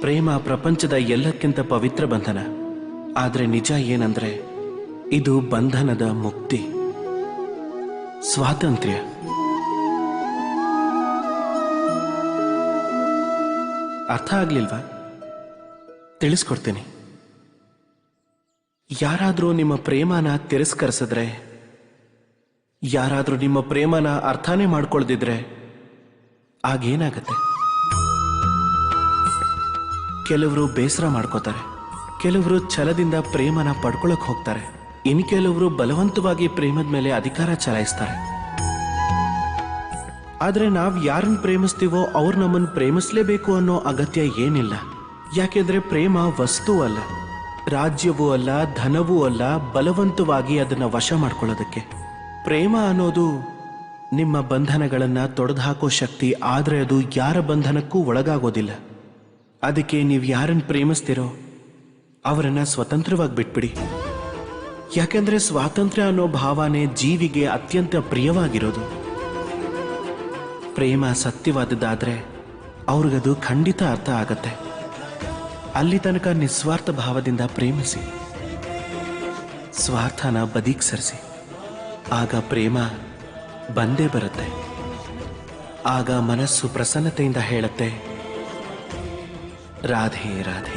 ಪ್ರೇಮ ಪ್ರಪಂಚದ ಎಲ್ಲಕ್ಕಿಂತ ಪವಿತ್ರ ಬಂಧನ. ಆದರೆ ನಿಜ ಏನಂದ್ರೆ, ಇದು ಬಂಧನದ ಮುಕ್ತಿ. ಸ್ವಾತಂತ್ರ್ಯ. ಅರ್ಥ ಆಗ್ಲಿಲ್ವಾ? ತಿಳಿಸ್ಕೊಡ್ತೀನಿ. ಯಾರಾದರೂ ನಿಮ್ಮ ಪ್ರೇಮನ ತಿರಸ್ಕರಿಸಿದ್ರೆ, ಯಾರಾದರೂ ನಿಮ್ಮ ಪ್ರೇಮನ ಅರ್ಥನೇ ಮಾಡ್ಕೊಳ್ದಿದ್ರೆ, ಆಗೇನಾಗತ್ತೆ? ಕೆಲವರು ಬೇಸರ ಮಾಡ್ಕೋತಾರೆ. ಕೆಲವರು ಛಲದಿಂದ ಪ್ರೇಮನ ಪಡ್ಕೊಳಕ್ ಹೋಗ್ತಾರೆ. ಇನ್ ಕೆಲವರು ಬಲವಂತವಾಗಿ ಪ್ರೇಮದ ಮೇಲೆ ಅಧಿಕಾರ ಚಲಾಯಿಸ್ತಾರೆ. ಆದ್ರೆ ನಾವ್ ಯಾರನ್ನ ಪ್ರೇಮಿಸ್ತೀವೋ ಅವ್ರು ನಮ್ಮನ್ನ ಪ್ರೇಮಿಸ್ಲೇಬೇಕು ಅನ್ನೋ ಅಗತ್ಯ ಏನಿಲ್ಲ. ಯಾಕೆಂದ್ರೆ ಪ್ರೇಮ ವಸ್ತು ಅಲ್ಲ. ರಾಜ್ಯವೂ ಅಲ್ಲ, ಧನವೂ ಅಲ್ಲ, ಬಲವಂತವಾಗಿ ಅದನ್ನ ವಶ ಮಾಡ್ಕೊಳ್ಳೋದಕ್ಕೆ. ಪ್ರೇಮ ಅನ್ನೋದು ನಿಮ್ಮ ಬಂಧನಗಳನ್ನ ತೊಡೆದು ಹಾಕೋ ಶಕ್ತಿ, ಆದ್ರೆ ಅದು ಯಾರ ಬಂಧನಕ್ಕೂ ಒಳಗಾಗೋದಿಲ್ಲ. ಅದಕ್ಕೆ ನೀವು ಯಾರನ್ನ ಪ್ರೇಮಿಸ್ತೀರೋ ಅವರನ್ನ ಸ್ವತಂತ್ರವಾಗಿ ಬಿಟ್ಬಿಡಿ. ಯಾಕೆಂದ್ರೆ ಸ್ವಾತಂತ್ರ್ಯ ಅನ್ನೋ ಭಾವನೆ ಜೀವಿಗೆ ಅತ್ಯಂತ ಪ್ರಿಯವಾಗಿರೋದು. ಪ್ರೇಮ ಸತ್ಯವಾದದ್ದಾದ್ರೆ ಅವ್ರಿಗದು ಖಂಡಿತ ಅರ್ಥ ಆಗತ್ತೆ. ಅಲ್ಲಿ ತನಕ ನಿಸ್ವಾರ್ಥ ಭಾವದಿಂದ ಪ್ರೇಮಿಸಿ. ಸ್ವಾರ್ಥನ ಬದಿಗ್ ಸರಿಸಿ ಆಗ ಪ್ರೇಮ ಬಂದೇ ಬರುತ್ತೆ. ಆಗ ಮನಸ್ಸು ಪ್ರಸನ್ನತೆಯಿಂದ ಹೇಳುತ್ತೆ. राधे राधे।